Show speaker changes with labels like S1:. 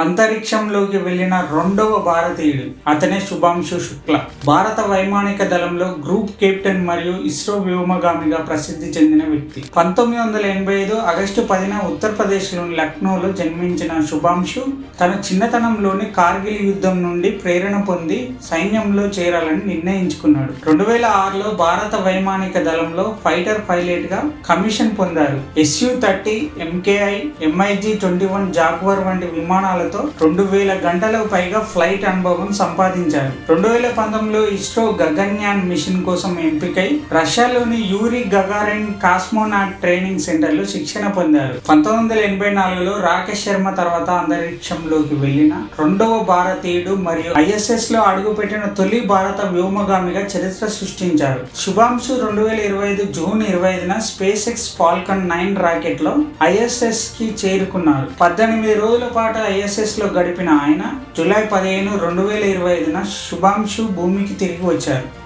S1: అంతరిక్షంలోకి వెళ్ళిన రెండవ భారతీయుడు అతనే శుభాంశు శుక్ల. భారత వైమానిక దళంలో గ్రూప్ కెప్టెన్ మరియు ఇస్రో వ్యోమగామిగా ప్రసిద్ధి చెందిన వ్యక్తి. పంతొమ్మిది వందల ఎనభై ఐదు ఆగస్టు పదిన ఉత్తరప్రదేశ్లోని లక్నోలో జన్మించిన శుభాంశు తన చిన్నతనంలోని కార్గిల్ యుద్ధం నుండి ప్రేరణ పొంది సైన్యంలో చేరాలని నిర్ణయించుకున్నాడు. రెండు వేల ఆరులో భారత వైమానిక దళంలో ఫైటర్ పైలట్గా కమిషన్ పొందారు. SU thirty MKI MIG twenty one Jaguar వంటి విమానాలతో రెండు వేల గంటలకు పైగా ఫ్లైట్ అనుభవం సంపాదించారు. రెండు వేల పంతొమ్మిదిలో ఇస్రో గగన్యాన్ మిషన్ కోసం ఎంపికై రష్యాలోని యూరి గగారిన్ కాస్మోనాట్ ట్రైనింగ్ సెంటర్లో శిక్షణ పొందారు. పంతొమ్మిది వందల ఎనభై నాలుగులో రాకేష్ శర్మ తర్వాత అంతరిక్షంలోకి వెళ్ళిన రెండవ భారతీయుడు మరియు ఐఎస్ఎస్లో అడుగుపెట్టిన తొలి భారత వ్యోమగామిగా చరిత్ర సృష్టించారు. శుభాంశు రెండు వేల ఇరవై ఐదు జూన్ ఇరవై ఐదున స్పేస్ ఎక్స్ ఫాల్కన్ నైన్ రాకెట్లో ఐఎస్ఎస్కి చేరుకున్నారు. పద్దెనిమిది రోజుల పాటు ఐఎస్ లో గడిపిన ఆయన జూలై పదిహేను రెండు వేల ఇరవై ఐదున శుభాంశు భూమికి తిరిగి వచ్చారు.